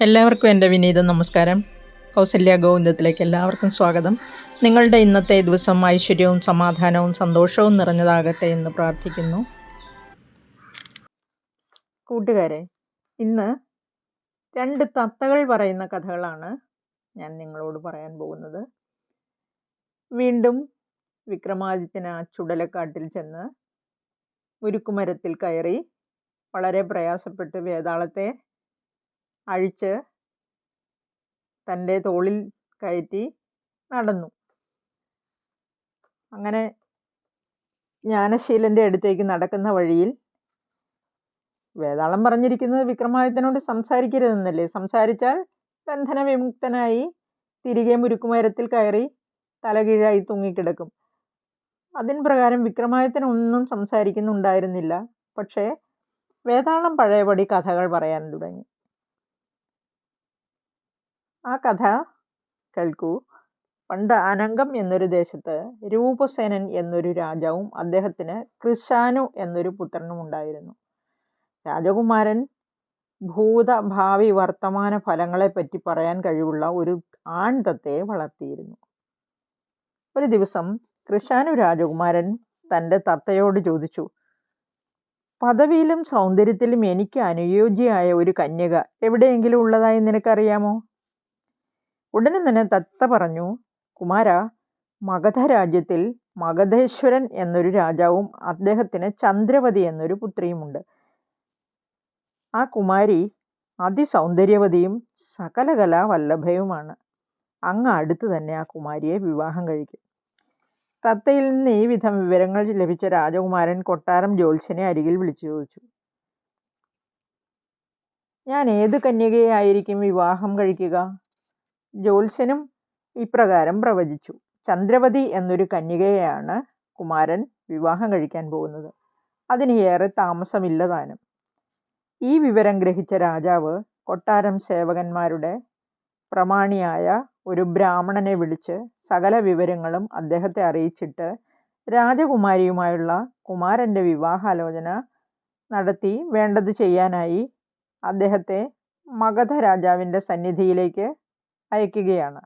എല്ലാവർക്കും എന്റെ വിനീത നമസ്കാരം. കൗസല്യ ഗോവിന്ദത്തിലേക്ക് എല്ലാവർക്കും സ്വാഗതം. നിങ്ങളുടെ ഇന്നത്തെ ദിവസം ഐശ്വര്യവും സമാധാനവും സന്തോഷവും നിറഞ്ഞതാകട്ടെ എന്ന് പ്രാർത്ഥിക്കുന്നു. കൂട്ടുകാരെ ഇന്ന് രണ്ട് തത്തകൾ പറയുന്ന കഥകളാണ് ഞാൻ നിങ്ങളോട് പറയാൻ പോകുന്നത്. വീണ്ടും വിക്രമാദിത്യൻ ആ ചുടലക്കാട്ടിൽ ചെന്ന് ഉരുക്കുമരത്തിൽ കയറി വളരെ പ്രയാസപ്പെട്ട് വേതാളത്തെ അഴിച്ച് തന്റെ തോളിൽ കയറ്റി നടന്നു. അങ്ങനെ ജ്ഞാനശീലന്റെ അടുത്തേക്ക് നടക്കുന്ന വഴിയിൽ വേതാളം പറഞ്ഞിരിക്കുന്നത് വിക്രമാദിത്യനോട് സംസാരിക്കരുതെന്നല്ലേ? സംസാരിച്ചാൽ ബന്ധന വിമുക്തനായി തിരികെ മുരുക്കുമരത്തിൽ കയറി തലകീഴായി തൂങ്ങിക്കിടക്കും. അതിന് പ്രകാരം വിക്രമാദിത്യൻ ഒന്നും സംസാരിക്കുന്നുണ്ടായിരുന്നില്ല. പക്ഷേ വേതാളം പഴയപടി കഥകൾ പറയാൻ തുടങ്ങി. ആ കഥ കേൾക്കൂ. പണ്ട് അനങ്കം എന്നൊരു ദേശത്ത് രൂപസേനൻ എന്നൊരു രാജാവും അദ്ദേഹത്തിന് കൃഷാനു എന്നൊരു പുത്രനും ഉണ്ടായിരുന്നു. രാജകുമാരൻ ഭൂത ഭാവി വർത്തമാന ഫലങ്ങളെപ്പറ്റി പറയാൻ കഴിവുള്ള ഒരു ആൺതത്തയെ വളർത്തിയിരുന്നു. ഒരു ദിവസം കൃഷാനു രാജകുമാരൻ തന്റെ തത്തയോട് ചോദിച്ചു പദവിയിലും സൗന്ദര്യത്തിലും എനിക്ക് അനുയോജ്യയായ ഒരു കന്യക എവിടെയെങ്കിലും ഉള്ളതായി നിനക്കറിയാമോ? ഉടനെ തന്നെ തത്ത പറഞ്ഞു കുമാര മഗധ രാജ്യത്തിൽ മഗധേശ്വരൻ എന്നൊരു രാജാവും അദ്ദേഹത്തിന് ചന്ദ്രവതി എന്നൊരു പുത്രിയുമുണ്ട്. ആ കുമാരി അതിസൗന്ദര്യവതിയും സകലകലാ വല്ലഭയുമാണ് അങ്ങ് അടുത്ത് തന്നെ ആ കുമാരിയെ വിവാഹം കഴിക്കും. തത്തയിൽ നിന്ന് ഈ വിധം വിവരങ്ങൾ ലഭിച്ച രാജകുമാരൻ കൊട്ടാരം ജ്യോത്സ്യനെ അരികിൽ വിളിച്ചു ചോദിച്ചു. ഞാൻ ഏത് കന്യകയെ ആയിരിക്കും വിവാഹം കഴിക്കുക? ജ്യോത്സ്യനും ഇപ്രകാരം പ്രവചിച്ചു. ചന്ദ്രവതി എന്നൊരു കന്യകയെയാണ് കുമാരൻ വിവാഹം കഴിക്കാൻ പോകുന്നത്. അതിന് ഏറെ ഈ വിവരം ഗ്രഹിച്ച രാജാവ് കൊട്ടാരം സേവകന്മാരുടെ പ്രമാണിയായ ഒരു ബ്രാഹ്മണനെ വിളിച്ച് സകല വിവരങ്ങളും അദ്ദേഹത്തെ അറിയിച്ചിട്ട് രാജകുമാരിയുമായുള്ള കുമാരന്റെ വിവാഹാലോചന നടത്തി വേണ്ടത് ചെയ്യാനായി അദ്ദേഹത്തെ മഗധ രാജാവിന്റെ സന്നിധിയിലേക്ക് അയക്കുകയാണ്.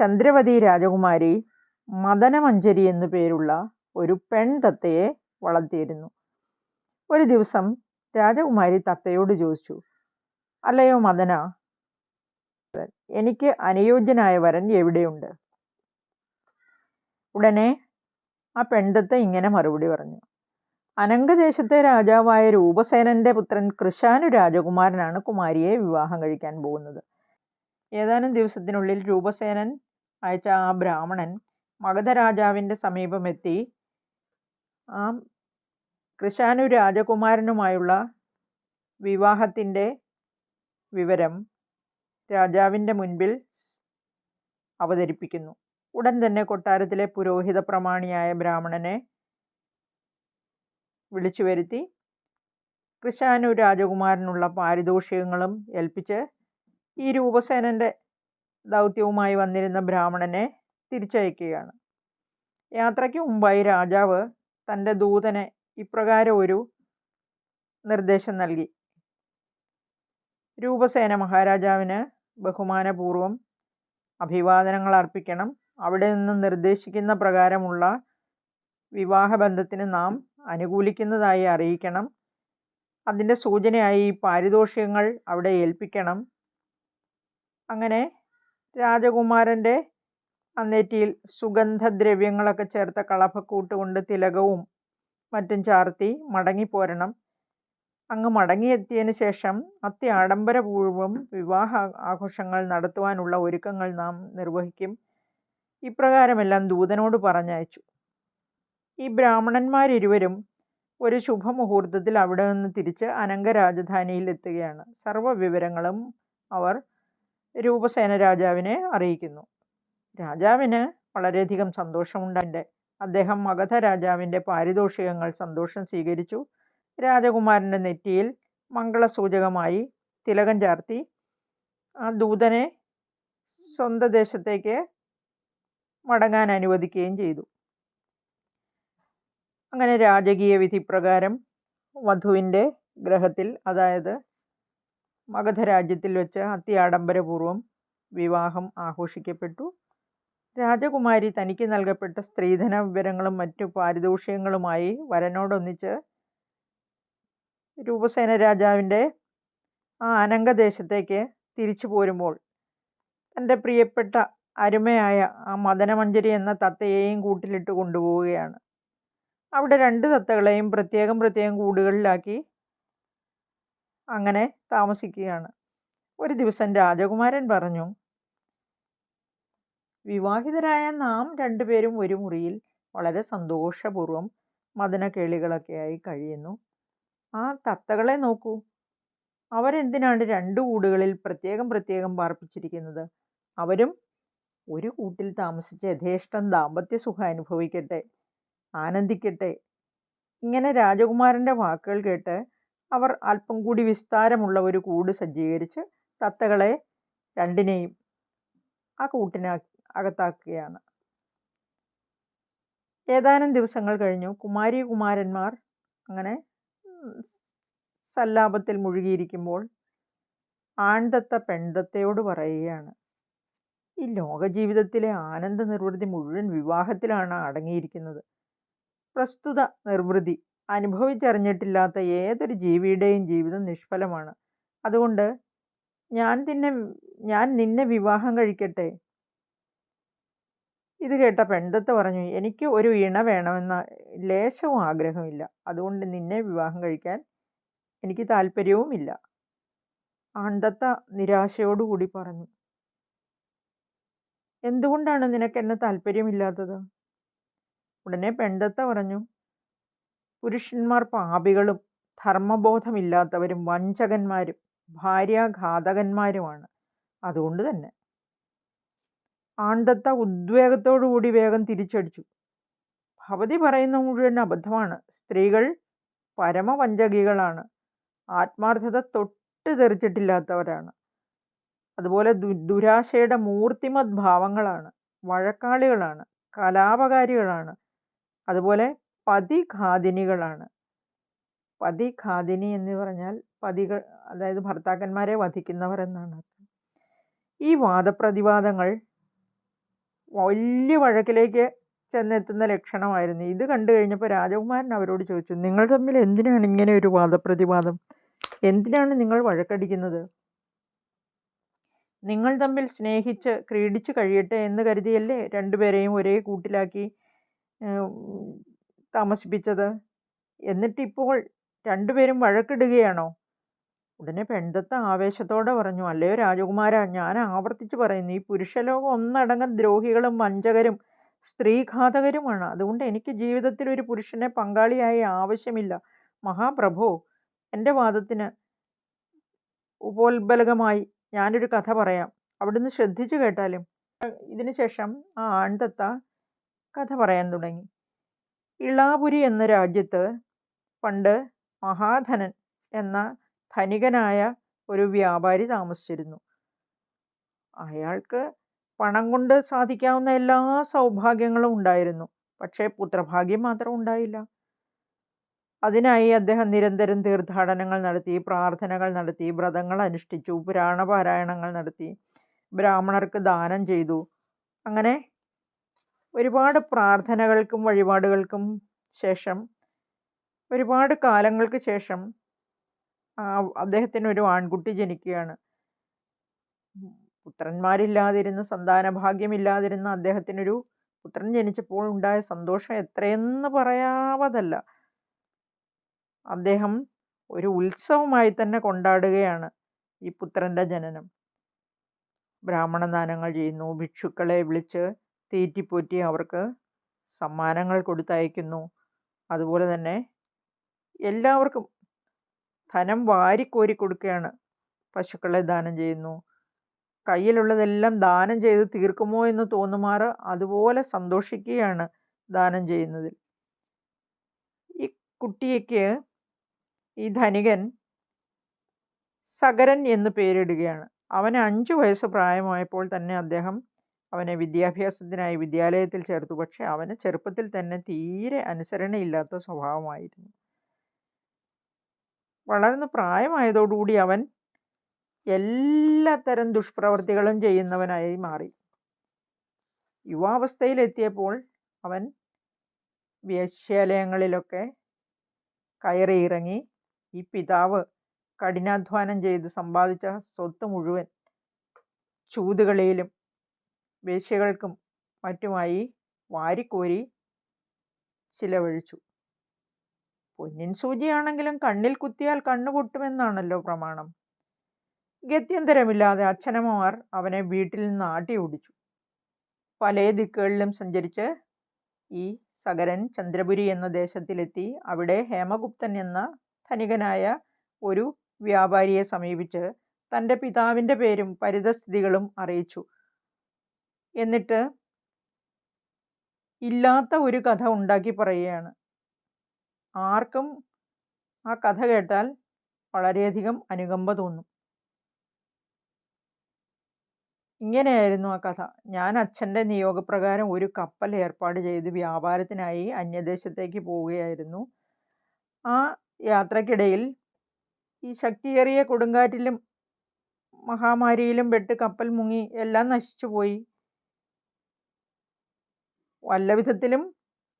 ചന്ദ്രവതി രാജകുമാരി മദനമഞ്ജരി എന്നു പേരുള്ള ഒരു പെൺതത്തയെ വളർത്തിയിരുന്നു. ഒരു ദിവസം രാജകുമാരി തത്തയോട് ചോദിച്ചു അല്ലയോ മദന എനിക്ക് അനുയോജ്യനായ വരൻ എവിടെയുണ്ട്? ഉടനെ ആ പെൺതത്ത ഇങ്ങനെ മറുപടി പറഞ്ഞു അനങ്കദേശത്തെ രാജാവായ രൂപസേനന്റെ പുത്രൻ കൃഷാനു രാജകുമാരനാണ് കുമാരിയെ വിവാഹം കഴിക്കാൻ പോകുന്നത്. ഏതാനും ദിവസത്തിനുള്ളിൽ രൂപസേനൻ അയച്ച ആ ബ്രാഹ്മണൻ മഗധ രാജാവിന്റെ സമീപമെത്തി. ആ കൃഷാനു രാജകുമാരനുമായുള്ള വിവാഹത്തിന്റെ വിവരം രാജാവിന്റെ മുൻപിൽ അവതരിപ്പിക്കുന്നു. ഉടൻ തന്നെ കൊട്ടാരത്തിലെ പുരോഹിത പ്രമാണിയായ ബ്രാഹ്മണനെ വിളിച്ചു വരുത്തി കൃഷാനു രാജകുമാരനുള്ള പാരിതോഷികങ്ങളും ഏൽപ്പിച്ച് ഈ രൂപസേനന്റെ ദൗത്യവുമായി വന്നിരുന്ന ബ്രാഹ്മണനെ തിരിച്ചയക്കുകയാണ്. യാത്രയ്ക്ക് മുമ്പായി രാജാവ് തന്റെ ദൂതനെ ഇപ്രകാരം ഒരു നിർദ്ദേശം നൽകി. രൂപസേന മഹാരാജാവിന് ബഹുമാനപൂർവം അഭിവാദനങ്ങൾ അർപ്പിക്കണം. അവിടെ നിന്ന് നിർദ്ദേശിക്കുന്ന പ്രകാരമുള്ള വിവാഹബന്ധത്തിന് നാം അനുകൂലിക്കുന്നതായി അറിയിക്കണം. അതിന്റെ സൂചനയായി പാരിതോഷികങ്ങൾ അവിടെ ഏൽപ്പിക്കണം. അങ്ങനെ രാജകുമാരന്റെ അന്നേറ്റിയിൽ സുഗന്ധദ്രവ്യങ്ങളൊക്കെ ചേർത്ത കളഭക്കൂട്ട് കൊണ്ട് തിലകവും മറ്റും ചാർത്തി മടങ്ങിപ്പോരണം. അങ്ങ് മടങ്ങിയെത്തിയതിന് ശേഷം അത്യാഡംബരപൂർവം വിവാഹ ആഘോഷങ്ങൾ നടത്തുവാനുള്ള ഒരുക്കങ്ങൾ നാം നിർവഹിക്കും. ഇപ്രകാരമെല്ലാം ദൂതനോട് പറഞ്ഞയച്ചു. ഈ ബ്രാഹ്മണന്മാരിരുവരും ഒരു ശുഭമുഹൂർത്തത്തിൽ അവിടെ നിന്ന് തിരിച്ച് അനങ്ക രാജധാനിയിൽ എത്തുകയാണ്. സർവ വിവരങ്ങളും അവർ രൂപസേന രാജാവിനെ അറിയിക്കുന്നു. രാജാവിന് വളരെയധികം സന്തോഷമുണ്ടായിട്ട് അദ്ദേഹം മഗധ രാജാവിന്റെ പാരിതോഷികങ്ങൾ സന്തോഷം സ്വീകരിച്ചു. രാജകുമാരന്റെ നെറ്റിയിൽ മംഗളസൂചകമായി തിലകം ചാർത്തി. ആ ദൂതനെ സ്വന്തം ദേശത്തേക്ക് മടങ്ങാൻ അനുവദിക്കുകയും ചെയ്തു. അങ്ങനെ രാജകീയ വിധി പ്രകാരം വധുവിന്റെ ഗ്രഹത്തിൽ അതായത് മഗധ രാജ്യത്തിൽ വെച്ച് അത്യാഡംബരപൂർവം വിവാഹം ആഘോഷിക്കപ്പെട്ടു. രാജകുമാരി തനിക്ക് നൽകപ്പെട്ട സ്ത്രീധന വിവരങ്ങളും മറ്റു പാരിതോഷികങ്ങളുമായി വരനോടൊന്നിച്ച് രൂപസേന രാജാവിന്റെ ആ അനങ്കദേശത്തേക്ക് തിരിച്ചു പോരുമ്പോൾ തന്റെ പ്രിയപ്പെട്ട അരുമയായ ആ മദനമഞ്ജരി എന്ന തത്തയെയും കൂട്ടിലിട്ട് കൊണ്ടുപോവുകയാണ്. അവിടെ രണ്ട് തത്തകളെയും പ്രത്യേകം പ്രത്യേകം കൂടുകളിലാക്കി അങ്ങനെ താമസിക്കുകയാണ്. ഒരു ദിവസം രാജകുമാരൻ പറഞ്ഞു വിവാഹിതരായ നാം രണ്ടുപേരും ഒരു മുറിയിൽ വളരെ സന്തോഷപൂർവം മദനക്കേളികളൊക്കെയായി കഴിയുന്നു. ആ തത്തകളെ നോക്കൂ. അവരെന്തിനാണ് രണ്ട് കൂടുകളിൽ പ്രത്യേകം പ്രത്യേകം പാർപ്പിച്ചിരിക്കുന്നത്? അവരും ഒരു കൂട്ടിൽ താമസിച്ച് യഥേഷ്ടം ദാമ്പത്യ സുഖം അനുഭവിക്കട്ടെ ആനന്ദിക്കട്ടെ. ഇങ്ങനെ രാജകുമാരന്റെ വാക്കുകൾ കേട്ട് അവർ അല്പം കൂടി വിസ്താരമുള്ള ഒരു കൂട് സജ്ജീകരിച്ച് തത്തകളെ രണ്ടിനെയും ആ കൂട്ടിനാക്കി അകത്താക്കുകയാണ്. ഏതാനും ദിവസങ്ങൾ കഴിഞ്ഞു. കുമാരി കുമാരന്മാർ അങ്ങനെ സല്ലാപത്തിൽ മുഴുകിയിരിക്കുമ്പോൾ ആൺതത്ത പെൺതത്തയോട് പറയുകയാണ് ഈ ലോക ജീവിതത്തിലെ ആനന്ദ നിർവൃതി മുഴുവൻ വിവാഹത്തിലാണ് അടങ്ങിയിരിക്കുന്നത്. പ്രസ്തുത നിർവൃതി അനുഭവിച്ചറിഞ്ഞിട്ടില്ലാത്ത ഏതൊരു ജീവിയുടെയും ജീവിതം നിഷ്ഫലമാണ്. അതുകൊണ്ട് ഞാൻ നിന്നെ ഞാൻ നിന്നെ വിവാഹം കഴിക്കട്ടെ. ഇത് കേട്ട പെൺതത്ത പറഞ്ഞു എനിക്ക് ഒരു ഇണ വേണമെന്ന ലേശവും ആഗ്രഹമില്ല അതുകൊണ്ട് നിന്നെ വിവാഹം കഴിക്കാൻ എനിക്ക് താല്പര്യവുമില്ല ആൺതത്ത നിരാശയോടുകൂടി പറഞ്ഞു എന്തുകൊണ്ടാണ് നിനക്ക് എന്നെ താല്പര്യമില്ലാത്തത് ഉടനെ പെൺതത്ത പറഞ്ഞു പുരുഷന്മാർ പാപികളും ധർമ്മബോധമില്ലാത്തവരും വഞ്ചകന്മാരും ഭാര്യാഘാതകന്മാരുമാണ്. അതുകൊണ്ട് തന്നെ ആണ്ടത്ത ഉദ്വേഗത്തോടുകൂടി വേഗം തിരിച്ചടിച്ചു. ഭവതി പറയുന്ന മുഴുവൻ അബദ്ധമാണ്. സ്ത്രീകൾ പരമവഞ്ചകികളാണ്. ആത്മാർത്ഥത തൊട്ട് തെറിച്ചിട്ടില്ലാത്തവരാണ്. അതുപോലെ ദു ദുരാശയുടെ മൂർത്തിമത് ഭാവങ്ങളാണ് വഴക്കാളികളാണ്. കലാപകാരികളാണ്. അതുപോലെ പതിഘാതിനികളാണ് പതിഘാതിനി എന്ന് പറഞ്ഞാൽ പതികൾ അതായത് ഭർത്താക്കന്മാരെ വധിക്കുന്നവർ എന്നാണ് ഈ വാദപ്രതിവാദങ്ങൾ വലിയ വഴക്കിലേക്ക് ചെന്നെത്തുന്ന ലക്ഷണമായിരുന്നു. ഇത് കണ്ടു കഴിഞ്ഞപ്പോൾ രാജകുമാരൻ അവരോട് ചോദിച്ചു നിങ്ങൾ തമ്മിൽ എന്തിനാണ് ഇങ്ങനെ ഒരു വാദപ്രതിവാദം? എന്തിനാണ് നിങ്ങൾ വഴക്കടിക്കുന്നത്? നിങ്ങൾ തമ്മിൽ സ്നേഹിച്ച് ക്രീഡിച്ച് കഴിയട്ടെ എന്ന് കരുതിയല്ലേ രണ്ടുപേരെയും ഒരേ കൂട്ടിലാക്കി താമസിപ്പിച്ചത്? എന്നിട്ടിപ്പോൾ രണ്ടുപേരും വഴക്കിടുകയാണോ? ഉടനെ പെൺതത്ത ആവേശത്തോടെ പറഞ്ഞു അല്ലയോ രാജകുമാര ഞാൻ ആവർത്തിച്ച് പറയുന്നു ഈ പുരുഷലോകം ഒന്നടങ്കം ദ്രോഹികളും വഞ്ചകരും സ്ത്രീഘാതകരുമാണ്. അതുകൊണ്ട് എനിക്ക് ജീവിതത്തിൽ ഒരു പുരുഷനെ പങ്കാളിയായി ആവശ്യമില്ല. മഹാപ്രഭു എന്റെ വാദത്തിന് ഉപോത്ബലകമായി ഞാനൊരു കഥ പറയാം. അവിടുന്ന് ശ്രദ്ധിച്ചു കേട്ടാലും. ഇതിനുശേഷം ആ ആൺതത്ത കഥ പറയാൻ തുടങ്ങി. ഇളാപുരി എന്ന രാജ്യത്ത് പണ്ട് മഹാധനൻ എന്ന ധനികനായ ഒരു വ്യാപാരി താമസിച്ചിരുന്നു. അയാൾക്ക് പണം കൊണ്ട് സാധിക്കാവുന്ന എല്ലാ സൗഭാഗ്യങ്ങളും ഉണ്ടായിരുന്നു. പക്ഷേ പുത്രഭാഗ്യം മാത്രം ഉണ്ടായില്ല. അതിനായി അദ്ദേഹം നിരന്തരം തീർത്ഥാടനങ്ങൾ നടത്തി പ്രാർത്ഥനകൾ നടത്തി വ്രതങ്ങൾ അനുഷ്ഠിച്ചു പുരാണ പാരായണങ്ങൾ നടത്തി ബ്രാഹ്മണർക്ക് ദാനം ചെയ്തു. അങ്ങനെ ഒരുപാട് പ്രാർത്ഥനകൾക്കും വഴിപാടുകൾക്കും ശേഷം ഒരുപാട് കാലങ്ങൾക്ക് ശേഷം അദ്ദേഹത്തിന് ഒരു ആൺകുട്ടി ജനിക്കുകയാണ്. പുത്രന്മാരില്ലാതിരുന്ന് സന്താനഭാഗ്യമില്ലാതിരുന്ന അദ്ദേഹത്തിനൊരു പുത്രൻ ജനിച്ചപ്പോൾ ഉണ്ടായ സന്തോഷം എത്രയെന്ന് പറയാവതല്ല. അദ്ദേഹം ഒരു ഉത്സവമായി തന്നെ കൊണ്ടാടുകയാണ് ഈ പുത്രന്റെ ജനനം. ബ്രാഹ്മണദാനങ്ങൾ ചെയ്യുന്നു. ഭിക്ഷുക്കളെ വിളിച്ച് തീറ്റിപ്പോറ്റി അവർക്ക് സമ്മാനങ്ങൾ കൊടുത്തയക്കുന്നു. അതുപോലെ തന്നെ എല്ലാവർക്കും ധനം വാരിക്കോരി കൊടുക്കുകയാണ് പശുക്കളെ ദാനം ചെയ്യുന്നു. കയ്യിലുള്ളതെല്ലാം ദാനം ചെയ്ത് തീർക്കുമോ എന്ന് തോന്നുമാറ് അതുപോലെ സന്തോഷിക്കുകയാണ് ദാനം ചെയ്യുന്നതിൽ. ഈ കുട്ടിയേക്ക് ഈ ധനികൻ സകരൻ എന്ന് പേരിടുകയാണ്. അവന് അഞ്ചു വയസ്സ് പ്രായമായപ്പോൾ തന്നെ അദ്ദേഹം അവനെ വിദ്യാഭ്യാസത്തിനായി വിദ്യാലയത്തിൽ ചേർത്തു. പക്ഷേ അവന് ചെറുപ്പത്തിൽ തന്നെ തീരെ അനുസരണയില്ലാത്ത സ്വഭാവമായിരുന്നു. വളർന്ന് പ്രായമായതോടുകൂടി അവൻ എല്ലാത്തരം ദുഷ്പ്രവർത്തികളും ചെയ്യുന്നവനായി മാറി. യുവാവസ്ഥയിലെത്തിയപ്പോൾ അവൻ വേശ്യാലയങ്ങളിലൊക്കെ കയറിയിറങ്ങി ഈ പിതാവ് കഠിനാധ്വാനം ചെയ്ത് സമ്പാദിച്ച സ്വത്ത് മുഴുവൻ ചൂതുകളിയിലും വേശ്യകൾക്കും മറ്റുമായി വാരിക്കോരി ചിലവഴിച്ചു. പൊന്നിൻ സൂചിയാണെങ്കിലും കണ്ണിൽ കുത്തിയാൽ കണ്ണു പൊട്ടുമെന്നാണല്ലോ പ്രമാണം. ഗത്യന്തരമില്ലാതെ അച്ഛനമ്മമാർ അവനെ വീട്ടിൽ നിന്ന് ആട്ടി ഓടിച്ചു. പല ദിക്കുകളിലും സഞ്ചരിച്ച് ഈ സകരൻ ചന്ദ്രപുരി എന്ന ദേശത്തിലെത്തി അവിടെ ഹേമഗുപ്തൻ എന്ന ധനികനായ ഒരു വ്യാപാരിയെ സമീപിച്ച് തന്റെ പിതാവിന്റെ പേരും പരിതസ്ഥിതികളും അറിയിച്ചു. എന്നിട്ട് ഇല്ലാത്ത ഒരു കഥ ഉണ്ടാക്കി പറയുകയാണ്. ആർക്കും ആ കഥ കേട്ടാൽ വളരെയധികം അനുകമ്പ തോന്നും. ഇങ്ങനെയായിരുന്നു ആ കഥ. ഞാൻ അച്ഛന്റെ നിയോഗപ്രകാരം ഒരു കപ്പൽ ഏർപ്പാട് ചെയ്ത് വ്യാപാരത്തിനായി അന്യദേശത്തേക്ക് പോവുകയായിരുന്നു. ആ യാത്രക്കിടയിൽ ഈ ശക്തിയേറിയ കൊടുങ്കാറ്റിലും മഹാമാരിയിലും പെട്ട് കപ്പൽ മുങ്ങി എല്ലാം നശിച്ചു പോയി വല്ല വിധത്തിലും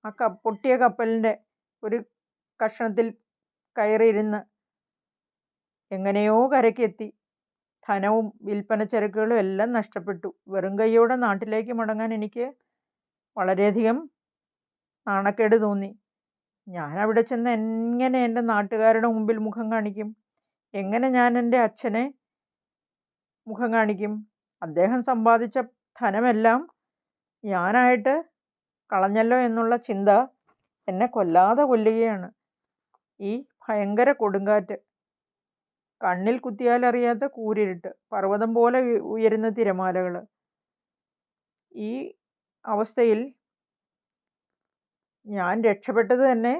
ആ ക പൊട്ടിയ കപ്പലിന്റെ ഒരു കഷണത്തിൽ കയറിയിരുന്ന് എങ്ങനെയോ കരയ്ക്കെത്തി. ധനവും വിൽപ്പന ചരക്കുകളും എല്ലാം നഷ്ടപ്പെട്ടു. വെറും കൈയോടെ നാട്ടിലേക്ക് മടങ്ങാൻ എനിക്ക് വളരെയധികം നാണക്കേട് തോന്നി. ഞാൻ അവിടെ ചെന്ന് എങ്ങനെ എന്റെ നാട്ടുകാരുടെ മുമ്പിൽ മുഖം കാണിക്കും? എങ്ങനെ ഞാൻ എന്റെ അച്ഛനെ മുഖം കാണിക്കും? അദ്ദേഹം സമ്പാദിച്ച ധനമെല്ലാം ഞാനായിട്ട് കളഞ്ഞല്ലോ എന്നുള്ള ചിന്ത എന്നെ കൊല്ലാതെ കൊല്ലുകയാണ്. ഈ ഭയങ്കര കൊടുങ്കാറ്റ്. കണ്ണിൽ കുത്തിയാൽ അറിയാത്ത കൂരിരുട്ട് പർവതം പോലെ ഉയരുന്ന തിരമാലകൾ. ഈ അവസ്ഥയിൽ ഞാൻ രക്ഷപ്പെട്ടത് തന്നെ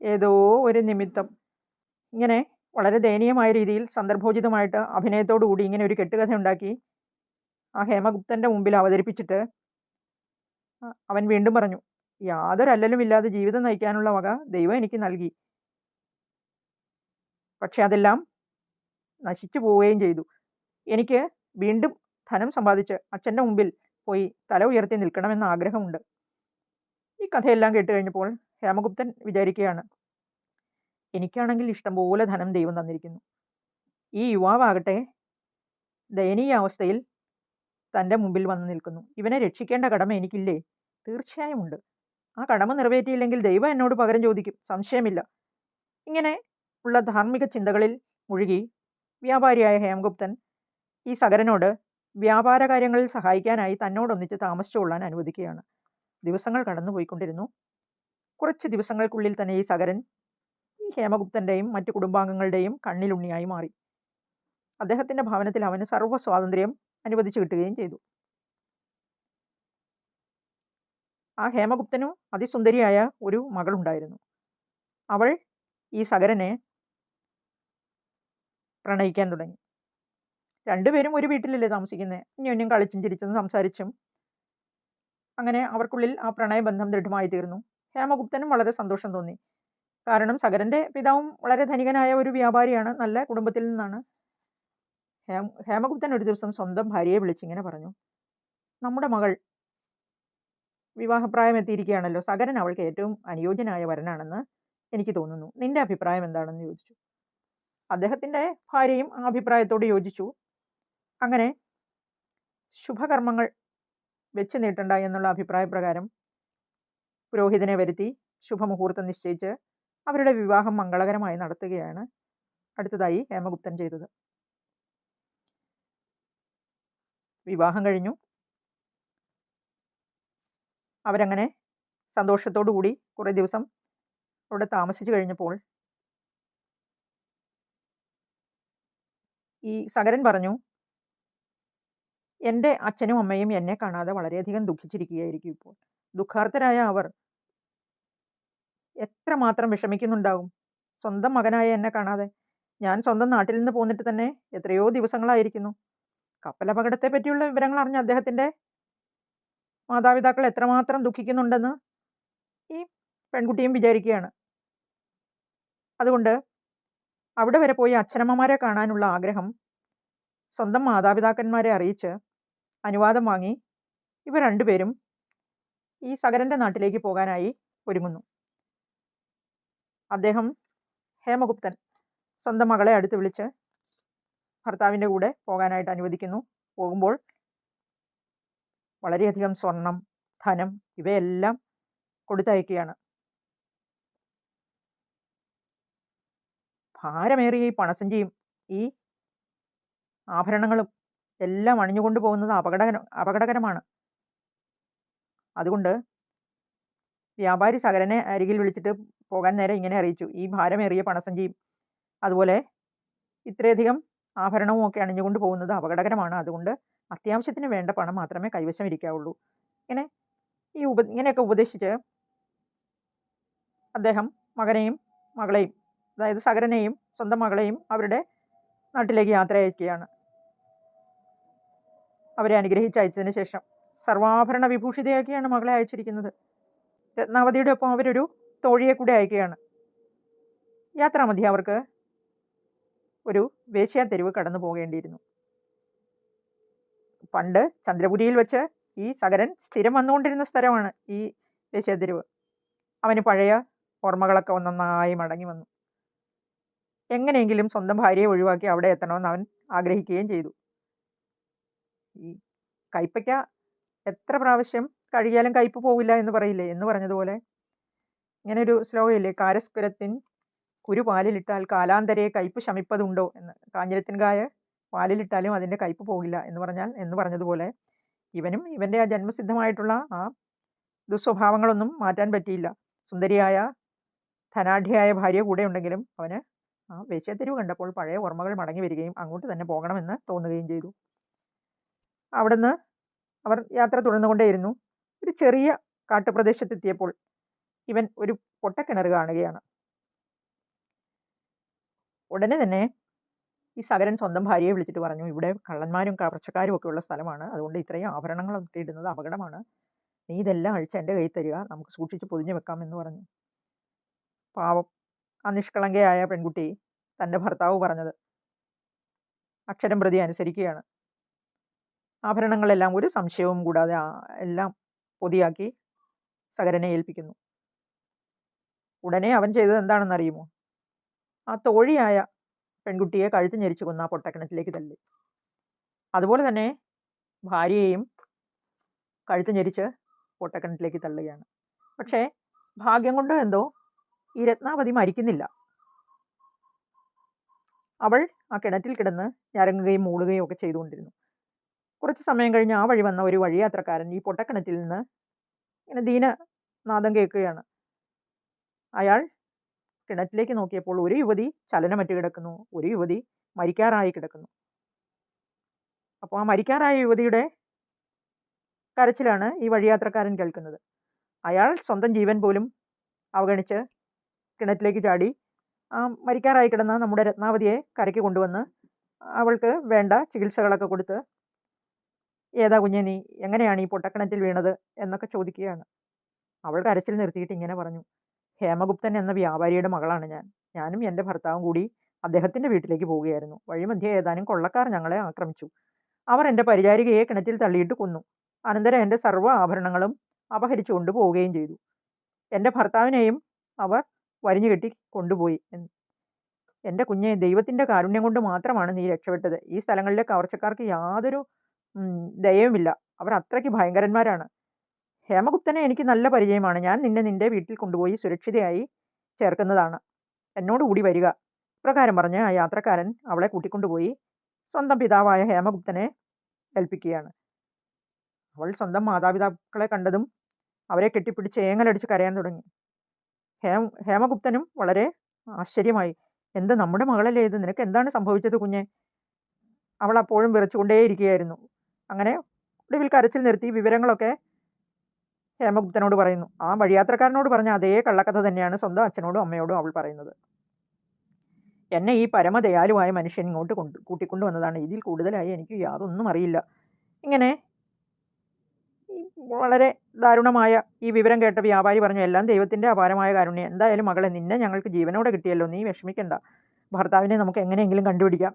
ഏതോ ഒരു നിമിത്തം. ഇങ്ങനെ വളരെ ദയനീയമായ രീതിയിൽ സന്ദർഭോചിതമായിട്ട് അഭിനയത്തോടു കൂടി ഇങ്ങനെ ഒരു കെട്ടുകഥ ഉണ്ടാക്കി ആ ഹേമഗുപ്തന്റെ മുമ്പിൽ അവതരിപ്പിച്ചിട്ട് അവൻ വീണ്ടും പറഞ്ഞു യാതൊരു അല്ലലും ഇല്ലാതെ ജീവിതം നയിക്കാനുള്ള വക ദൈവം എനിക്ക് നൽകി. പക്ഷെ അതെല്ലാം നശിച്ചു പോവുകയും ചെയ്തു. എനിക്ക് വീണ്ടും ധനം സമ്പാദിച്ച് അച്ഛന്റെ മുമ്പിൽ പോയി തല ഉയർത്തി നിൽക്കണമെന്ന ആഗ്രഹമുണ്ട്. ഈ കഥയെല്ലാം കേട്ട് കഴിഞ്ഞപ്പോൾ ഹേമഗുപ്തൻ വിചാരിക്കുകയാണ് എനിക്കാണെങ്കിൽ ഇഷ്ടംപോലെ ധനം ദൈവം തന്നിരിക്കുന്നു. ഈ യുവാവാകട്ടെ ദയനീയ അവസ്ഥയിൽ തന്റെ മുമ്പിൽ വന്നു നിൽക്കുന്നു. ഇവനെ രക്ഷിക്കേണ്ട കടമ എനിക്കില്ലേ? തീർച്ചയായും ഉണ്ട് ആ കടമ നിറവേറ്റിയില്ലെങ്കിൽ ദൈവം എന്നോട് പകരം ചോദിക്കും. സംശയമില്ല. ഇങ്ങനെ ഉള്ള ധാർമ്മിക ചിന്തകളിൽ മുഴുകി വ്യാപാരിയായ ഹേമഗുപ്തൻ ഈ സഗരനോട് വ്യാപാര കാര്യങ്ങളിൽ സഹായിക്കാനായി തന്നോടൊന്നിച്ച് താമസിച്ചുകൊള്ളാൻ അനുവദിക്കുകയാണ്. ദിവസങ്ങൾ കടന്നുപോയിക്കൊണ്ടിരുന്നു. കുറച്ച് ദിവസങ്ങൾക്കുള്ളിൽ തന്നെ ഈ സഗരൻ ഈ ഹേമഗുപ്തന്റെയും മറ്റു കുടുംബാംഗങ്ങളുടെയും കണ്ണിലുണ്ണിയായി മാറി. അദ്ദേഹത്തിന്റെ ഭവനത്തിൽ അവന് സർവ സ്വാതന്ത്ര്യം അനുവദിച്ചു കിട്ടുകയും ചെയ്തു. ആ ഹേമഗുപ്തനും അതിസുന്ദരിയായ ഒരു മകളുണ്ടായിരുന്നു. അവൾ ഈ സഗരനെ പ്രണയിക്കാൻ തുടങ്ങി. രണ്ടുപേരും ഒരു വീട്ടിലല്ലേ താമസിക്കുന്നത് അന്യോന്യം കളിച്ചും ചിരിച്ചും സംസാരിച്ചും അങ്ങനെ അവർക്കുള്ളിൽ ആ പ്രണയബന്ധം ദൃഢമായി തീർന്നു ഹേമഗുപ്തനും വളരെ സന്തോഷം തോന്നി. കാരണം സഗരന്റെ പിതാവും വളരെ ധനികനായ ഒരു വ്യാപാരിയാണ്. നല്ല കുടുംബത്തിൽ നിന്നാണ് ഹേമ ഹേമഗുപ്തൻ ഒരു ദിവസം സ്വന്തം ഭാര്യയെ വിളിച്ചിങ്ങനെ പറഞ്ഞു. നമ്മുടെ മകൾ വിവാഹപ്രായം എത്തിയിരിക്കുകയാണല്ലോ. സകരൻ അവൾക്ക് ഏറ്റവും അനുയോജ്യനായ വരനാണെന്ന് എനിക്ക് തോന്നുന്നു. നിന്റെ അഭിപ്രായം എന്താണെന്ന് ചോദിച്ചു. അദ്ദേഹത്തിന്റെ ഭാര്യയും ആ അഭിപ്രായത്തോട് യോജിച്ചു. അങ്ങനെ ശുഭകർമ്മങ്ങൾ വെച്ച് നീട്ടണ്ട എന്നുള്ള അഭിപ്രായപ്രകാരം പുരോഹിതനെ വരുത്തി ശുഭമുഹൂർത്തം നിശ്ചയിച്ച് അവരുടെ വിവാഹം മംഗളകരമായി നടത്തുകയാണ് അടുത്തതായി ഹേമഗുപ്തൻ ചെയ്തത്. വിവാഹം കഴിഞ്ഞു. അവരങ്ങനെ സന്തോഷത്തോടു കൂടി കുറേ ദിവസം അവിടെ താമസിച്ചു കഴിഞ്ഞപ്പോൾ ഈ സഗരൻ പറഞ്ഞു എന്റെ അച്ഛനും അമ്മയും എന്നെ കാണാതെ വളരെയധികം ദുഃഖിച്ചിരിക്കുകയായിരിക്കും ഇപ്പോൾ. ദുഃഖാർത്ഥരായ അവർ എത്രമാത്രം വിഷമിക്കുന്നുണ്ടാകും സ്വന്തം മകനായ എന്നെ കാണാതെ ഞാൻ സ്വന്തം നാട്ടിൽ നിന്ന് പോന്നിട്ട് തന്നെ എത്രയോ ദിവസങ്ങളായിരിക്കുന്നു. കപ്പലപകടത്തെ പറ്റിയുള്ള വിവരങ്ങൾ അറിഞ്ഞ അദ്ദേഹത്തിന്റെ മാതാപിതാക്കൾ എത്രമാത്രം ദുഃഖിക്കുന്നുണ്ടെന്ന് ഈ പെൺകുട്ടിയും വിചാരിക്കുകയാണ്. അതുകൊണ്ട് അവിടെ വരെ പോയി അച്ഛനമ്മമാരെ കാണാനുള്ള ആഗ്രഹം സ്വന്തം മാതാപിതാക്കന്മാരെ അറിയിച്ച് അനുവാദം വാങ്ങി ഇവർ രണ്ടുപേരും ഈ സകരന്റെ നാട്ടിലേക്ക് പോകാനായി ഒരുങ്ങുന്നു. അദ്ദേഹം ഹേമഗുപ്തൻ സ്വന്തം മകളെ അടുത്ത് വിളിച്ച് ഭർത്താവിന്റെ കൂടെ പോകാനായിട്ട് അനുവദിക്കുന്നു. പോകുമ്പോൾ വളരെയധികം സ്വർണം ധനം ഇവയെല്ലാം കൊടുത്തയക്കുകയാണ്. ഭാരമേറിയ ഈ പണസഞ്ചിയും ഈ ആഭരണങ്ങളും എല്ലാം അണിഞ്ഞുകൊണ്ട് പോകുന്നത് അപകടകര അപകടകരമാണ്. അതുകൊണ്ട് വ്യാപാരി സകലനെ അരികിൽ വിളിച്ചിട്ട് പോകാൻ നേരെ ഇങ്ങനെ അറിയിച്ചു. ഈ ഭാരമേറിയ പണസഞ്ചിയും അതുപോലെ ഇത്രയധികം ആഭരണവും ഒക്കെ അണിഞ്ഞുകൊണ്ട് പോകുന്നത് അപകടകരമാണ്. അതുകൊണ്ട് അത്യാവശ്യത്തിന് വേണ്ട പണം മാത്രമേ കൈവശം ഇരിക്കാവുള്ളൂ. ഇങ്ങനെ ഈ ഉപ ഇങ്ങനെയൊക്കെ ഉപദേശിച്ച് അദ്ദേഹം മകനെയും മകളെയും അതായത് സകരനെയും സ്വന്തം മകളെയും അവരുടെ നാട്ടിലേക്ക് യാത്ര അയക്കുകയാണ്. അവരെ അനുഗ്രഹിച്ചയച്ചതിന് ശേഷം സർവാഭരണ വിഭൂഷിതയാക്കിയാണ് മകളെ അയച്ചിരിക്കുന്നത്. രത്നാവതിയുടെ ഒപ്പം അവരൊരു തോഴിയെ കൂടെ അയക്കുകയാണ്. യാത്രാമതി അവർക്ക് ഒരു വേശ്യാ തെരുവ് കടന്നു പോകേണ്ടിയിരുന്നു. പണ്ട് ചന്ദ്രപുരിയിൽ വെച്ച് ഈ സകരൻ സ്ഥിരം വന്നുകൊണ്ടിരുന്ന സ്ഥലമാണ് ഈ വേശ്യാതെരുവ്. അവന് പഴയ ഓർമ്മകളൊക്കെ ഒന്നൊന്നായി മടങ്ങി വന്നു. എങ്ങനെയെങ്കിലും സ്വന്തം ഭാര്യയെ ഒഴിവാക്കി അവിടെ എത്തണമെന്ന് അവൻ ആഗ്രഹിക്കുകയും ചെയ്തു. ഈ കയ്പയ്ക്ക എത്ര പ്രാവശ്യം കഴുകിയാലും കയ്പ് പോവില്ല എന്ന് പറയില്ലേ എന്ന് പറഞ്ഞതുപോലെ ഇങ്ങനെ ഒരു ശ്ലോകമില്ലേ കുരു പാലിലിട്ടാൽ കാലാന്തരെ കയ്പ് ശമിപ്പതുണ്ടോ എന്ന്. കാഞ്ഞിരത്തിൻകായ പാലിലിട്ടാലും അതിന്റെ കയ്പ് പോകില്ല എന്ന് പറഞ്ഞാൽ എന്ന് പറഞ്ഞതുപോലെ ഇവനും ഇവന്റെ ആ ജന്മസിദ്ധമായിട്ടുള്ള ആ ദുസ്വഭാവങ്ങളൊന്നും മാറ്റാൻ പറ്റിയില്ല. സുന്ദരിയായ ധനാഢ്യയായ ഭാര്യ കൂടെ ഉണ്ടെങ്കിലും അവന് ആ വേശ്യത്തെരുവ് കണ്ടപ്പോൾ പഴയ ഓർമ്മകൾ മടങ്ങി വരികയും അങ്ങോട്ട് തന്നെ പോകണമെന്ന് തോന്നുകയും ചെയ്തു. അവിടുന്ന് അവർ യാത്ര തുടർന്നുകൊണ്ടേയിരുന്നു. ഒരു ചെറിയ കാട്ടുപ്രദേശത്തെത്തിയപ്പോൾ ഇവൻ ഒരു പൊട്ടക്കിണർ കാണുകയാണ്. ഉടനെ തന്നെ ഈ സകരൻ സ്വന്തം ഭാര്യയെ വിളിച്ചിട്ട് പറഞ്ഞു ഇവിടെ കള്ളന്മാരും കവർച്ചക്കാരും ഒക്കെ ഉള്ള സ്ഥലമാണ്. അതുകൊണ്ട് ഇത്രയും ആഭരണങ്ങളൊക്കെ ഇടുന്നത് അപകടമാണ്. നീ ഇതെല്ലാം അഴിച്ച് എന്റെ കയ്യിൽ തരിക. നമുക്ക് സൂക്ഷിച്ച് പൊതിഞ്ഞു വെക്കാം എന്ന് പറഞ്ഞു. പാവം ആ നിഷ്കളങ്കയായ പെൺകുട്ടി തന്റെ ഭർത്താവ് പറഞ്ഞത് അക്ഷരം പ്രതി അനുസരിക്കുകയാണ്. ആഭരണങ്ങളെല്ലാം ഒരു സംശയവും കൂടാതെ എല്ലാം പൊതിയാക്കി സകരനെ ഏൽപ്പിക്കുന്നു. ഉടനെ അവൻ ചെയ്തത് എന്താണെന്ന് അറിയുമോ ആ തോഴിയായ പെൺകുട്ടിയെ കഴുത്ത് ഞെരിച്ചു കൊന്ന ആ പൊട്ടക്കിണറ്റിലേക്ക് തള്ളി അതുപോലെ തന്നെ ഭാര്യയെയും കഴുത്ത് ഞെരിച്ച് പൊട്ടക്കിണറ്റിലേക്ക് തള്ളുകയാണ്. പക്ഷേ ഭാഗ്യം കൊണ്ടോ എന്തോ ഈ രത്നാവതി മരിക്കുന്നില്ല. അവൾ ആ കിണറ്റിൽ കിടന്ന് ഞരങ്ങുകയും മൂളുകയും ഒക്കെ ചെയ്തുകൊണ്ടിരുന്നു. കുറച്ച് സമയം കഴിഞ്ഞ് ആ വഴി വന്ന ഒരു വഴിയാത്രക്കാരൻ ഈ പൊട്ടക്കിണറ്റിൽ നിന്ന് ഇങ്ങനെ ദീനനാദം കേൾക്കുകയാണ്. അയാൾ കിണറ്റിലേക്ക് നോക്കിയപ്പോൾ ഒരു യുവതി ചലനമറ്റ് കിടക്കുന്നു ഒരു യുവതി മരിക്കാറായി കിടക്കുന്നു. അപ്പോൾ ആ മരിക്കാറായ യുവതിയുടെ കരച്ചിലാണ് ഈ വഴിയാത്രക്കാരൻ കേൾക്കുന്നത്. അയാൾ സ്വന്തം ജീവൻ പോലും അവഗണിച്ച് കിണറ്റിലേക്ക് ചാടി ആ മരിക്കാറായി കിടന്ന നമ്മുടെ രത്നാവതിയെ കരയ്ക്ക് കൊണ്ടുവന്ന് അവൾക്ക് വേണ്ട ചികിത്സകളൊക്കെ കൊടുത്ത് ഏതാ കുഞ്ഞെ നീ? എങ്ങനെയാണ് ഈ പൊട്ടക്കിണറ്റിൽ വീണത്? എന്നൊക്കെ ചോദിക്കുകയാണ്. അവൾ കരച്ചിൽ നിർത്തിയിട്ട് ഇങ്ങനെ പറഞ്ഞു. ഹേമഗുപ്തൻ എന്ന വ്യാപാരിയുടെ മകളാണ് ഞാൻ. ഞാനും എന്റെ ഭർത്താവും കൂടി അദ്ദേഹത്തിന്റെ വീട്ടിലേക്ക് പോവുകയായിരുന്നു. വഴിമധ്യേ ഏതാനും കൊള്ളക്കാർ ഞങ്ങളെ ആക്രമിച്ചു. അവർ എന്റെ പരിചാരികയെ കിണറ്റിൽ തള്ളിയിട്ട് കൊന്നു. അനന്തരം എന്റെ സർവ ആഭരണങ്ങളും അപഹരിച്ചു കൊണ്ടുപോവുകയും ചെയ്തു. എന്റെ ഭർത്താവിനെയും അവർ വരിഞ്ഞു കെട്ടി കൊണ്ടുപോയി എന്റെ കുഞ്ഞെ ദൈവത്തിന്റെ കാരുണ്യം കൊണ്ട് മാത്രമാണ് നീ രക്ഷപ്പെട്ടത്. ഈ സ്ഥലങ്ങളിലെ കവർച്ചക്കാർക്ക് യാതൊരു ദയവുമില്ല അവർ അത്രയ്ക്ക് ഭയങ്കരന്മാരാണ്. ഹേമഗുപ്തനെ എനിക്ക് നല്ല പരിചയമാണ്. ഞാൻ നിന്നെ നിന്റെ വീട്ടിൽ കൊണ്ടുപോയി സുരക്ഷിതയായി ചേർക്കുന്നതാണ്. എന്നോടുകൂടി വരിക. പ്രകാരം പറഞ്ഞ് ആ യാത്രക്കാരൻ അവളെ കൂട്ടിക്കൊണ്ടുപോയി സ്വന്തം പിതാവായ ഹേമഗുപ്തനെ ഏൽപ്പിക്കുകയാണ്. അവൾ സ്വന്തം മാതാപിതാക്കളെ കണ്ടതും അവരെ കെട്ടിപ്പിടിച്ച് ഏങ്ങലടിച്ച് കരയാൻ തുടങ്ങി. ഹേം ഹേമഗുപ്തനും വളരെ ആശ്ചര്യമായി. എന്ത് നമ്മുടെ മകളല്ലേ ഇത്? നിനക്ക് എന്താണ് സംഭവിച്ചത് കുഞ്ഞെ? അവൾ അപ്പോഴും വിറച്ചുകൊണ്ടേയിരിക്കുകയായിരുന്നു. അങ്ങനെ ഒടുവിൽ കരച്ചിൽ നിർത്തി വിവരങ്ങളൊക്കെ ഹേമഗുപ്തനോട് പറയുന്നു. ആ വഴിയാത്രക്കാരനോട് പറഞ്ഞ അതേ കള്ളക്കഥ തന്നെയാണ് സ്വന്തം അച്ഛനോടും അമ്മയോടും അവൾ പറയുന്നത്. എന്നെ ഈ പരമദയാലുവായ മനുഷ്യൻ ഇങ്ങോട്ട് കൊണ്ട് കൂട്ടിക്കൊണ്ടുവന്നതാണ് ഇതിൽ കൂടുതലായി എനിക്ക് യാതൊന്നും അറിയില്ല. ഇങ്ങനെ വളരെ ദാരുണമായ ഈ വിവരം കേട്ട വ്യാപാരി പറഞ്ഞു എല്ലാം ദൈവത്തിന്റെ അപാരമായ കാരുണ്യം. എന്തായാലും മകളെ നിന്നെ ഞങ്ങൾക്ക് ജീവനോടെ കിട്ടിയല്ലോ. നീ വിഷമിക്കണ്ട. ഭർത്താവിനെ നമുക്ക് എങ്ങനെയെങ്കിലും കണ്ടുപിടിക്കാം.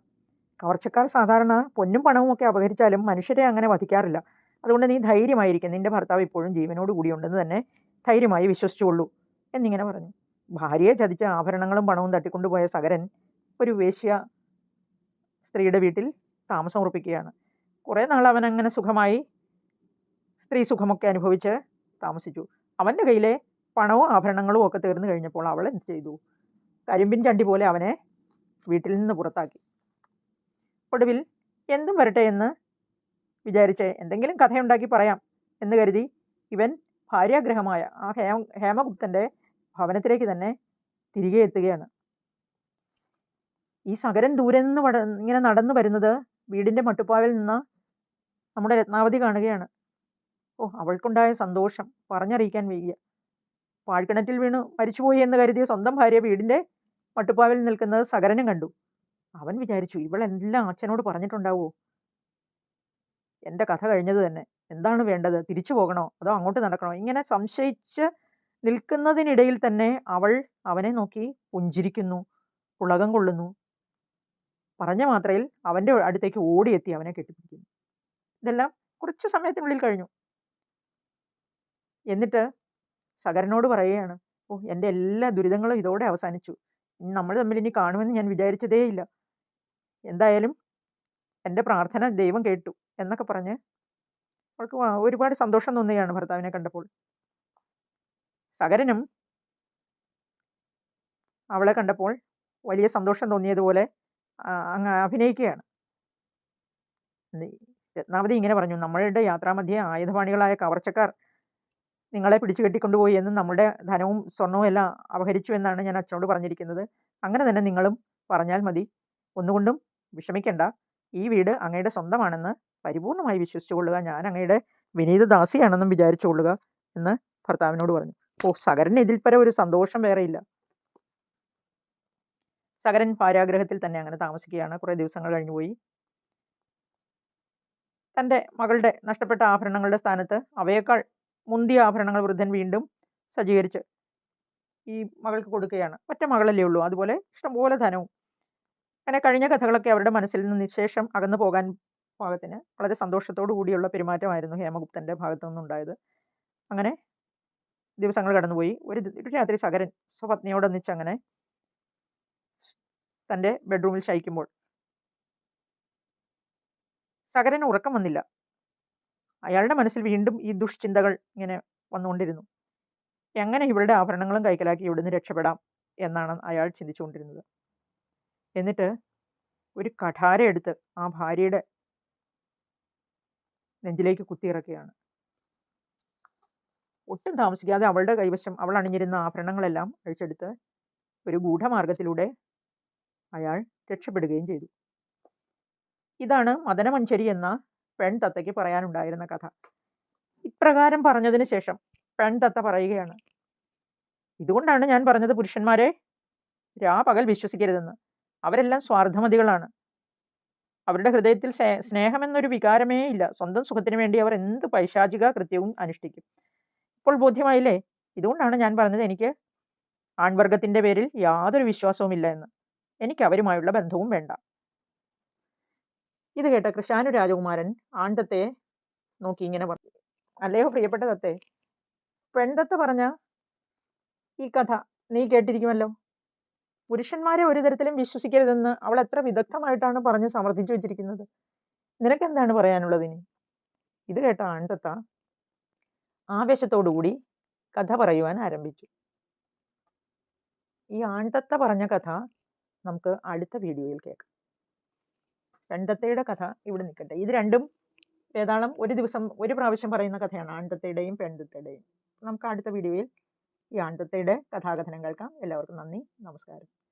കവർച്ചക്കാർ സാധാരണ പൊന്നും പണവും ഒക്കെ അപഹരിച്ചാലും മനുഷ്യരെ അങ്ങനെ വധിക്കാറില്ല. അതുകൊണ്ട് നീ ധൈര്യമായിരിക്കും. നിന്റെ ഭർത്താവ് ഇപ്പോഴും ജീവനോട് കൂടിയുണ്ടെന്ന് തന്നെ ധൈര്യമായി വിശ്വസിച്ചുകൊള്ളൂ എന്നിങ്ങനെ പറഞ്ഞു. ഭാര്യയെ ചതിച്ച ആഭരണങ്ങളും പണവും തട്ടിക്കൊണ്ടുപോയ സകരൻ ഒരു വേശ്യ സ്ത്രീയുടെ വീട്ടിൽ താമസം ഉറപ്പിക്കുകയാണ്. കുറേ നാൾ അവൻ അങ്ങനെ സുഖമായി സ്ത്രീ സുഖമൊക്കെ അനുഭവിച്ച് താമസിച്ചു. അവന്റെ കയ്യിലെ പണവും ആഭരണങ്ങളും ഒക്കെ തീർന്നു കഴിഞ്ഞപ്പോൾ അവൾ എന്ത് ചെയ്തു? കരിമ്പിൻ ചണ്ടി പോലെ അവനെ വീട്ടിൽ നിന്ന് പുറത്താക്കി. ഒടുവിൽ എന്തും വരട്ടെ എന്ന് വിചാരിച്ച് എന്തെങ്കിലും കഥയുണ്ടാക്കി പറയാം എന്ന് കരുതി ഇവൻ ഭാര്യാഗ്രഹമായ ആ ഹേമ ഹേമഗുപ്തന്റെ ഭവനത്തിലേക്ക് തന്നെ തിരികെ എത്തുകയാണ്. ഈ സകരൻ ദൂരെ നിന്ന് ഇങ്ങനെ നടന്നു വരുന്നത് വീടിന്റെ മട്ടുപ്പാവിൽ നിന്ന് നമ്മുടെ രത്നാവതി കാണുകയാണ്. ഓ അവൾക്കുണ്ടായ സന്തോഷം പറഞ്ഞറിയിക്കാൻ വയ്യ പാഴ്ക്കിണറ്റിൽ വീണു മരിച്ചുപോയി എന്ന് കരുതിയ സ്വന്തം ഭാര്യ വീടിന്റെ മട്ടുപ്പാവിൽ നിൽക്കുന്നത് സകരനും കണ്ടു. അവൻ വിചാരിച്ചു ഇവളെല്ലാം അച്ഛനോട് പറഞ്ഞിട്ടുണ്ടാവുമോ എന്റെ കഥ കഴിഞ്ഞത് തന്നെ. എന്താണ് വേണ്ടത്? തിരിച്ചു പോകണോ? അതോ അങ്ങോട്ട് നടക്കണോ? ഇങ്ങനെ സംശയിച്ച് നിൽക്കുന്നതിനിടയിൽ തന്നെ അവൾ അവനെ നോക്കി പുഞ്ചിരിക്കുന്നു പുളകം കൊള്ളുന്നു. പറഞ്ഞ മാത്രയിൽ അവന്റെ അടുത്തേക്ക് ഓടിയെത്തി അവനെ കെട്ടിപ്പിടിക്കുന്നു. ഇതെല്ലാം കുറച്ച് സമയത്തിനുള്ളിൽ കഴിഞ്ഞു. എന്നിട്ട് സകരനോട് പറയുകയാണ് ഓ എന്റെ എല്ലാ ദുരിതങ്ങളും ഇതോടെ അവസാനിച്ചു. നമ്മൾ തമ്മിൽ ഇനി കാണുമെന്ന് ഞാൻ വിചാരിച്ചതേയില്ല. എന്തായാലും എന്റെ പ്രാർത്ഥന ദൈവം കേട്ടു എന്നൊക്കെ പറഞ്ഞ് അവൾക്ക് ഒരുപാട് സന്തോഷം തോന്നുകയാണ് ഭർത്താവിനെ കണ്ടപ്പോൾ. സകരനും അവളെ കണ്ടപ്പോൾ വലിയ സന്തോഷം തോന്നിയതുപോലെ അങ്ങ് അഭിനയിക്കുകയാണ്. രത്നാവതി ഇങ്ങനെ പറഞ്ഞു നമ്മളുടെ യാത്രാമധ്യേ ആയുധപാണികളായ കവർച്ചക്കാർ നിങ്ങളെ പിടിച്ചു കെട്ടിക്കൊണ്ടുപോയി എന്നും നമ്മുടെ ധനവും സ്വർണവും എല്ലാം അപഹരിച്ചു എന്നാണ് ഞാൻ അച്ഛനോട് പറഞ്ഞിരിക്കുന്നത്. അങ്ങനെ തന്നെ നിങ്ങളും പറഞ്ഞാൽ മതി. ഒന്നുകൊണ്ടും വിഷമിക്കേണ്ട. ഈ വീട് അങ്ങയുടെ സ്വന്തമാണെന്ന് പരിപൂർണമായി വിശ്വസിച്ചുകൊള്ളുക ഞാൻ അങ്ങയുടെ വിനീത ദാസിയാണെന്നും വിചാരിച്ചുകൊള്ളുക എന്ന് ഭർത്താവിനോട് പറഞ്ഞു. ഓ സകരന് ഇതിൽ ഒരു സന്തോഷം വേറെയില്ല സകരൻ പാരാഗ്രഹത്തിൽ തന്നെ അങ്ങനെ താമസിക്കുകയാണ്. കുറേ ദിവസങ്ങൾ കഴിഞ്ഞുപോയി തന്റെ മകളുടെ നഷ്ടപ്പെട്ട ആഭരണങ്ങളുടെ സ്ഥാനത്ത് അവയേക്കാൾ മുന്തിയ ആഭരണങ്ങൾ വൃദ്ധൻ വീണ്ടും സജ്ജീകരിച്ച് ഈ മകൾക്ക് കൊടുക്കുകയാണ്. ഒറ്റ മകളല്ലേ ഉള്ളൂ. അതുപോലെ ഇഷ്ടംപോലെ ധനവും അങ്ങനെ കഴിഞ്ഞ കഥകളൊക്കെ അവരുടെ മനസ്സിൽ നിന്ന് നിശേഷം അകന്നു പോകാൻ പാകത്തിന് വളരെ സന്തോഷത്തോടു കൂടിയുള്ള പെരുമാറ്റമായിരുന്നു ഹേമഗുപ്തന്റെ ഭാഗത്തു നിന്നുണ്ടായത്. അങ്ങനെ ദിവസങ്ങൾ കടന്നുപോയി. ഒരു ഒരു രാത്രി സകരൻ സ്വപത്നിയോടൊന്നിച്ച് അങ്ങനെ തന്റെ ബെഡ്റൂമിൽ ശയിക്കുമ്പോൾ സകരന് ഉറക്കം വന്നില്ല. അയാളുടെ മനസ്സിൽ വീണ്ടും ഈ ദുഷ്ചിന്തകൾ ഇങ്ങനെ വന്നുകൊണ്ടിരുന്നു. എങ്ങനെ ഇവളുടെ ആഭരണങ്ങളും കൈക്കലാക്കി ഇവിടുന്ന് രക്ഷപ്പെടാം എന്നാണ് അയാൾ ചിന്തിച്ചുകൊണ്ടിരുന്നത്. എന്നിട്ട് ഒരു കഠാര എടുത്ത് ആ ഭാര്യയുടെ നെഞ്ചിലേക്ക് കുത്തിയിറക്കുകയാണ് ഒട്ടും താമസിക്കാതെ അവളുടെ കൈവശം അവൾ അണിഞ്ഞിരുന്ന ആഭരണങ്ങളെല്ലാം അഴിച്ചെടുത്ത് ഒരു ഗൂഢമാർഗത്തിലൂടെ അയാൾ രക്ഷപ്പെടുകയും ചെയ്തു. ഇതാണ് മദനമഞ്ചരി എന്ന പെൺ തത്തയ്ക്ക് പറയാനുണ്ടായിരുന്ന കഥ. ഇപ്രകാരം പറഞ്ഞതിന് ശേഷം പെൺ തത്ത പറയുകയാണ് ഇതുകൊണ്ടാണ് ഞാൻ പറഞ്ഞത് പുരുഷന്മാരെ രാ പകൽ വിശ്വസിക്കരുതെന്ന്. അവരെല്ലാം സ്വാർത്ഥമതികളാണ്. അവരുടെ ഹൃദയത്തിൽ സ്നേഹമെന്നൊരു വികാരമേ ഇല്ല. സ്വന്തം സുഖത്തിന് വേണ്ടി അവർ എന്ത് പൈശാചിക കൃത്യവും അനുഷ്ഠിക്കും. ഇപ്പോൾ ബോധ്യമായില്ലേ? ഇതുകൊണ്ടാണ് ഞാൻ പറഞ്ഞത് എനിക്ക് ആൺവർഗത്തിന്റെ പേരിൽ യാതൊരു വിശ്വാസവുമില്ല എന്ന്. എനിക്ക് അവരുമായുള്ള ബന്ധവും വേണ്ട. ഇത് കേട്ട കൃഷാനു രാജകുമാരൻ ആണ്ടത്തെ നോക്കി ഇങ്ങനെ പറഞ്ഞു. അല്ലയോ പ്രിയപ്പെട്ട തത്തെ? പറഞ്ഞ ഈ കഥ നീ കേട്ടിരിക്കുമല്ലോ? പുരുഷന്മാരെ ഒരു തരത്തിലും വിശ്വസിക്കരുതെന്ന് അവൾ എത്ര വിദഗ്ധമായിട്ടാണ് പറഞ്ഞ് സമർത്ഥിച്ചു വെച്ചിരിക്കുന്നത്? നിനക്കെന്താണ് പറയാനുള്ളത് ഇനി? ഇത് കേട്ട ആൺതത്ത ആവേശത്തോടുകൂടി കഥ പറയുവാൻ ആരംഭിച്ചു. ഈ ആൺതത്ത പറഞ്ഞ കഥ നമുക്ക് അടുത്ത വീഡിയോയിൽ കേൾക്കാം. പെൺതത്തയുടെ കഥ ഇവിടെ നിൽക്കട്ടെ. ഇത് രണ്ടും ഏതാളും ഒരു ദിവസം ഒരു പ്രാവശ്യം പറയുന്ന കഥയാണ്. ആൺതത്തയുടെയും പെൺതത്തയുടെയും നമുക്ക് അടുത്ത വീഡിയോയിൽ ഈ ആൺതത്തയുടെ കഥാകഥനം കേൾക്കാം. എല്ലാവർക്കും നന്ദി. നമസ്കാരം.